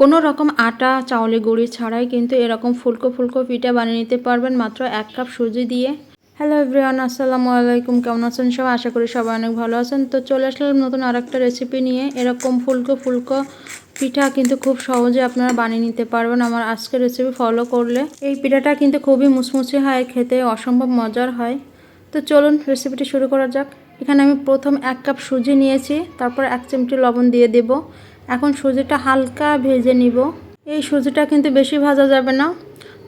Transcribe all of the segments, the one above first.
কোনো রকম আটা, চাউলে গুঁড়ি ছাড়াই কিন্তু এরকম ফুলকো ফুলকো পিঠা বানিয়ে নিতে পারবেন। মাত্র এক কাপ সুজি দিয়ে। হ্যালো এভরিওয়ান আসসালামু আলাইকুম। কেমন আছেন সব? আশা করি সবাই অনেক ভালো আছেন। তো চলে আসলাম নতুন আরেকটা রেসিপি নিয়ে। এরকম ফুলকো ফুলকো পিঠা কিন্তু খুব সহজে আপনারা বানিয়ে নিতে পারবেন আমার আজকের রেসিপি ফলো করলে। এই পিঠাটা কিন্তু খুবই মুচমুচে হয়, খেতে অসম্ভব মজার হয়। তো চলুন রেসিপিটি শুরু করা যাক। এখানে আমি প্রথম এক কাপ সুজি নিয়েছি, তারপর এক চিমটি লবণ দিয়ে দেব। এখন সুজিটা হালকা ভেজে নিব। এই সুজিটা কিন্তু বেশি ভাজা যাবে না।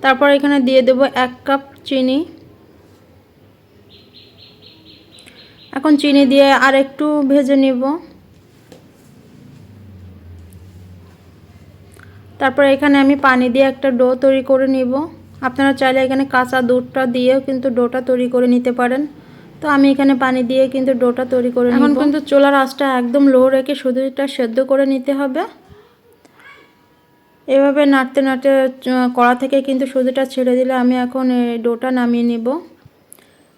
তারপর এখানে দিয়ে দেব এক কাপ চিনি। এখন চিনি দিয়ে আর একটু ভেজে নিব। তারপর এখানে আমি পানি দিয়ে একটা ডো তৈরি করে নিব। আপনারা চাইলে এখানে কাঁচা দুধটা দিয়েও কিন্তু ডোটা তৈরি করে নিতে পারেন। তো আমি এখানে পানি দিয়ে কিন্তু ডোটা তৈরি করে এখন কিন্তু চোলার আঁচটা একদম লো রেখে সুজিটা সেদ্ধ করে নিতে হবে। এভাবে নাড়তে নাড়তে কড়া থেকে কিন্তু সুজিটা ছেড়ে দিলে আমি এখন ডোটা নামিয়ে নিব।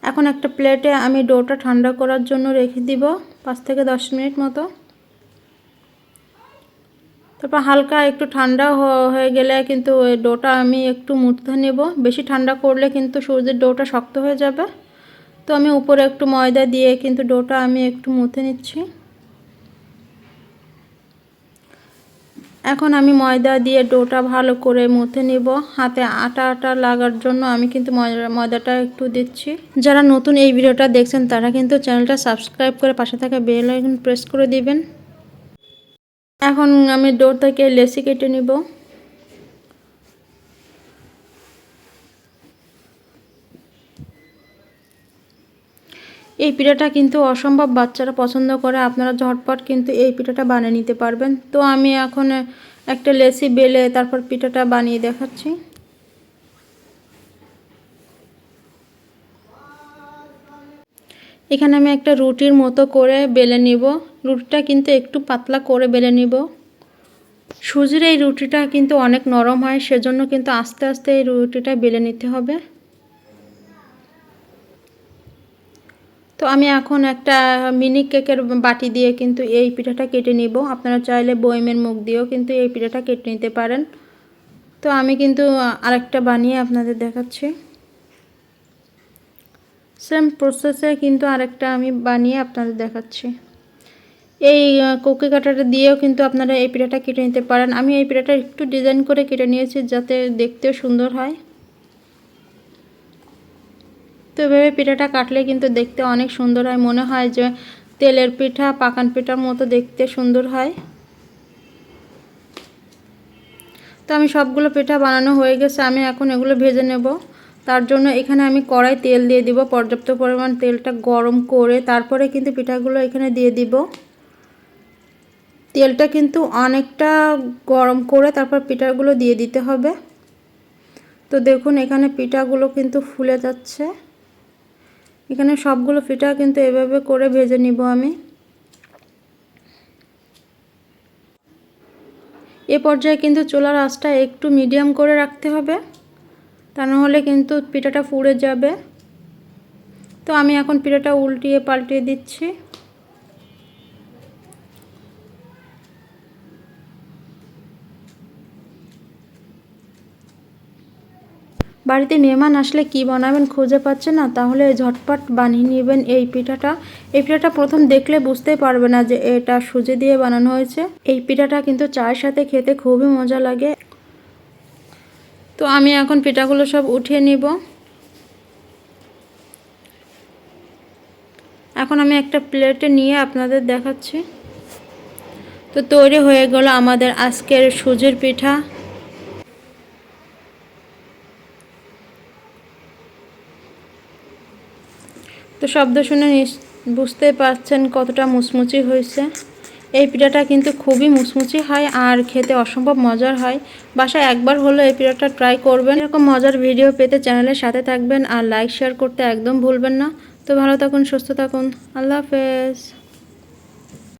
এখন একটা প্লেটে আমি ডোটা ঠান্ডা করার জন্য রেখে দিব পাঁচ থেকে দশ মিনিট মতো। তারপর হালকা একটু ঠান্ডা হয়ে গেলে কিন্তু ডোটা আমি একটু মুড়তে নেব। বেশি ঠান্ডা করলে কিন্তু সূর্যের ডোটা শক্ত হয়ে যাবে। তো আমি উপরে একটু ময়দা দিয়ে কিন্তু ডোটা আমি একটু মুথে নিচ্ছি। এখন আমি ময়দা দিয়ে ডোটা ভালো করে মুথে নিব। হাতে আটা আটা লাগার জন্য আমি কিন্তু ময়দাটা একটু দিচ্ছি। যারা নতুন এই ভিডিওটা দেখছেন, তারা কিন্তু চ্যানেলটা সাবস্ক্রাইব করে পাশে থাকা বেল আইকন প্রেস করে দিবেন। এখন আমি ডো থেকে লেসি কেটে নিব। এই পিঠাটা কিন্তু অসম্ভব বাচ্চারা পছন্দ করে, আপনারা ঝটপট কিন্তু এই পিঠাটা বানিয়ে নিতে পারবেন। তো আমি এখন একটা লেসি বেলে তারপর পিঠাটা বানিয়ে দেখাচ্ছি। এখানে আমি একটা রুটির মতো করে বেলে নিব। রুটিটা কিন্তু একটু পাতলা করে বেলে নিব। সুজির এই রুটিটা কিন্তু অনেক নরম হয়, সেজন্য কিন্তু আস্তে আস্তে এই রুটিটা বেলে নিতে হবে। তো আমি এখন একটা মিনি কেকের বাটি দিয়ে কিন্তু এই পিঠাটা কেটে নিব। আপনারা চাইলে বইমের মুখ দিয়েও কিন্তু এই পিঠাটা কেটে নিতে পারেন। তো আমি কিন্তু আরেকটা বানিয়ে আপনাদের দেখাচ্ছি। সেম প্রসেসে কিন্তু আরেকটা আমি বানিয়ে আপনাদের দেখাচ্ছি। এই কোকি কাটাটা দিয়েও কিন্তু আপনারা এই পিঠাটা কেটে নিতে পারেন। আমি এই পিঠাটা একটু ডিজাইন করে কেটে নিয়েছি যাতে দেখতেও সুন্দর হয়। তো এভাবে পিঠাটা কাটলে কিন্তু দেখতে অনেক সুন্দর হয়। মনে হয় যে তেলের পিঠা, পাকান পিঠার মতো দেখতে সুন্দর হয়। তো আমি সবগুলো পিঠা বানানো হয়ে গেছে, আমি এখন এগুলো ভেজে নেব। তার জন্য এখানে আমি কড়াই তেল দিয়ে দিব, পর্যাপ্ত পরিমাণ তেলটা গরম করে তারপরে কিন্তু পিঠাগুলো এখানে দিয়ে দিব। তেলটা কিন্তু অনেকটা গরম করে তারপর পিঠাগুলো দিয়ে দিতে হবে। তো দেখুন, এখানে পিঠাগুলো কিন্তু ফুলে যাচ্ছে। এখানে সবগুলো পিঠা কিন্তু এভাবে করে ভেজে নিব আমি। এ পর্যায়ে কিন্তু চোলার আঁচটা একটু মিডিয়াম করে রাখতে হবে, তা নাহলে কিন্তু পিঠাটা ফুড়ে যাবে। তো আমি এখন পিঠাটা উল্টিয়ে পাল্টিয়ে দিচ্ছি। বাড়িতে মেহমান আসলে কি বানাবেন খুঁজে পাচ্ছে না, তাহলে ঝটপট বানিয়ে নেবেন এই পিঠাটা। এই পিঠাটা প্রথম দেখলে বুঝতে পারবে না যে এটা সুজি দিয়ে বানানো হয়েছে। এই পিঠাটা কিন্তু চায়ের সাথে খেতে খুবই মজা লাগে। তো আমি এখন পিঠাগুলো সব উঠিয়ে নিব। এখন আমি একটা প্লেটে নিয়ে আপনাদের দেখাচ্ছি। তো তৈরি হয়ে গেল আমাদের আজকের সুজির পিঠা। তো শব্দ শুনে বুঝতে পারছেন কতটা মুচমুচি হয়েছে। এই পিঠাটা কিন্তু খুবই মুচমুচি হয় আর খেতে অসম্ভব মজার হয়। বাসায় একবার হলো এই পিঠাটা ট্রাই করবেন। এরকম মজার ভিডিও পেতে চ্যানেলের সাথে থাকবেন আর লাইক শেয়ার করতে একদম ভুলবেন না। তো ভালো থাকুন, সুস্থ থাকুন। আল্লাহ হাফেজ।